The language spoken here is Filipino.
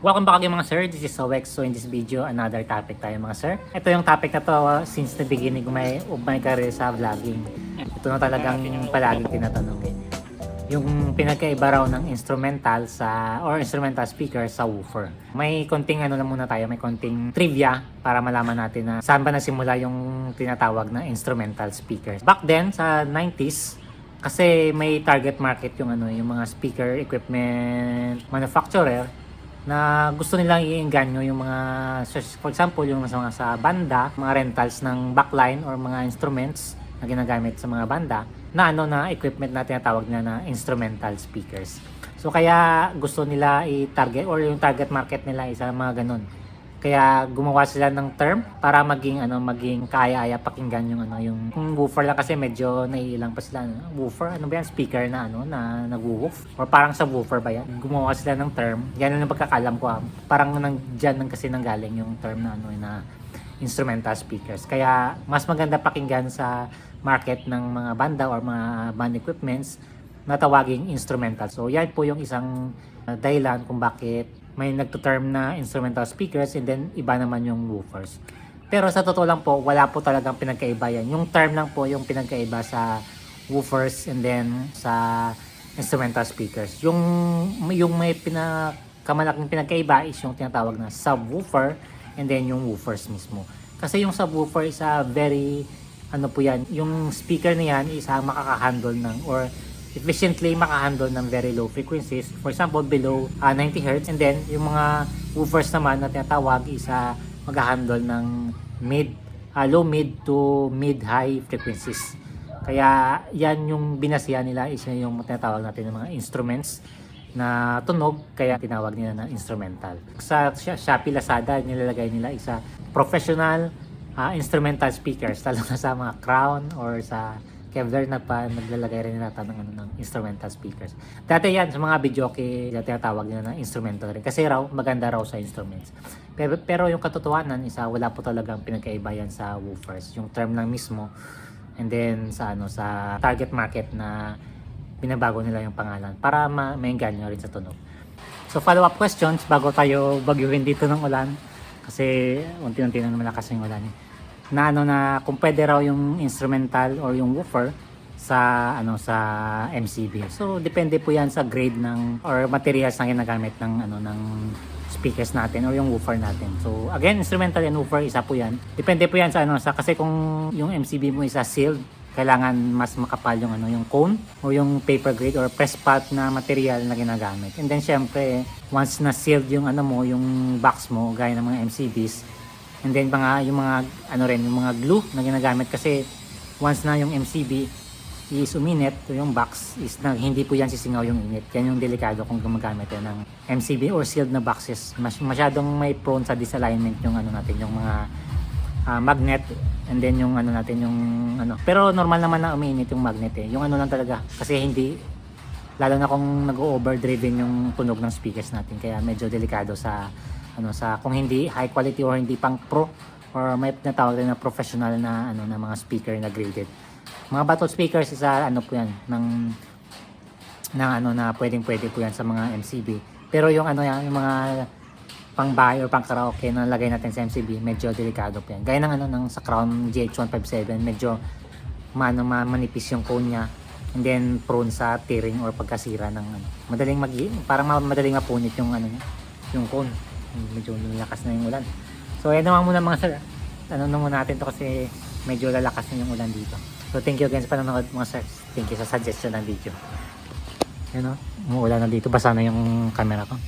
Welcome back again mga sir, this is Owex. So in this video, another topic tayo mga sir. Ito yung topic na to uh, since the beginning of my, of my career sa vlogging. Ito na talagang palaging tinatanong eh. Yung pinagkaiba raw ng instrumental sa or instrumental speaker sa woofer. May konting ano lang muna tayo, may konting trivia para malaman natin na saan ba nasimula yung tinatawag na instrumental speakers. Back then sa 90s, kasi may target market yung ano, yung mga speaker equipment manufacturer na gusto nilang iinganyo yung mga for example yung mga sa banda, mga rentals ng backline or mga instruments na ginagamit sa mga banda na ano na equipment na tinatawag nila na instrumental speakers. So kaya gusto nila i-target or yung target market nila isa mga ganun. Kaya gumawa sila ng term para maging ano maging kaya-aya pakinggan yung ano yung, yung woofer lang. Kasi medyo naiilang pa sila ano, woofer ano ba yan? Speaker na ano na nagwo-woof. Or parang sa woofer ba yan? Gumawa sila ng term. Yan ang pagkakalam ko ah. parang nang diyan nang kasi nanggaling yung term na ano na instrumental speakers. Kaya mas maganda pakinggan sa market ng mga banda or mga band equipments na tawaging instrumental. So yan po yung isang uh, dahilan kung bakit may nagto-term na instrumental speakers and then iba naman yung woofers. Pero sa totoo lang po, wala po talagang pinagkaiba yan. Yung term lang po yung pinagkaiba sa woofers and then sa instrumental speakers. Yung, yung may pinakamalaking pinagkaiba is yung tinatawag na subwoofer and then yung woofers mismo. Kasi yung subwoofer is a very, ano po yan, yung speaker na yan is makakahandle ng or efficiently makahandle ng very low frequencies. For example, below uh, 90 Hz. And then, yung mga woofers naman na tinatawag is uh, mag-handle ng mid, uh, low mid to mid-high frequencies. Kaya yan yung binasihan nila is yung tinatawag natin ng mga instruments na tunog kaya tinawag nila na instrumental. Sa Shopee Lazada nilalagay nila isa professional uh, instrumental speakers lalo na sa mga crown or sa Kevlar na pa naglalagay rin nila ng, ano, ng instrumental speakers. Dati yan sa mga video kay tinatawag nila na instrumental rin kasi raw maganda raw sa instruments. Pero, pero yung katotohanan isa wala po talagang pinagkaiba yan sa woofers. Yung term lang mismo and then sa ano sa target market na binabago nila yung pangalan para ma maengganyo rin sa tunog. So follow up questions bago tayo bagyuhin dito ng ulan kasi unti-unti na malakas yung ulan eh na ano na kung pwede raw yung instrumental or yung woofer sa ano sa MCB. So depende po 'yan sa grade ng or materials na ginagamit ng ano ng speakers natin or yung woofer natin. So again, instrumental and woofer isa po 'yan. Depende po 'yan sa ano sa kasi kung yung MCB mo isa sealed, kailangan mas makapal yung ano yung cone o yung paper grade or press pulp na material na ginagamit. And then syempre, once na sealed yung ano mo, yung box mo gaya ng mga MCBs, And then mga yung mga ano rin, yung mga glue na ginagamit kasi once na yung MCB is uminit, yung box is na, hindi po yan sisingaw yung init. Yan yung delikado kung gumagamit yan ng MCB or sealed na boxes. Mas, masyadong may prone sa disalignment yung ano natin, yung mga uh, magnet and then yung ano natin yung ano. Pero normal naman na umiinit yung magnet eh. Yung ano lang talaga kasi hindi lalo na kung nag-overdriven yung tunog ng speakers natin kaya medyo delikado sa ano sa kung hindi high quality or hindi pang pro or may natawag na professional na ano na mga speaker na graded. Mga battle speakers isa ano po yan ng ng ano na pwedeng pwede po yan sa mga MCB. Pero yung ano yan, yung mga pang bahay or pang karaoke na lagay natin sa MCB, medyo delikado po yan. Gaya ng ano ng sa Crown GH157, medyo mano ma manipis yung cone niya and then prone sa tearing or pagkasira ng ano. Madaling mag parang madaling mapunit yung ano yung cone medyo lalakas na yung ulan. So yan naman muna mga sir. Ano muna natin to kasi medyo lalakas na yung ulan dito. So thank you again sa panonood mga sir. Thank you sa suggestion ng video. Yan o, umuulan na dito. Basa na yung camera ko.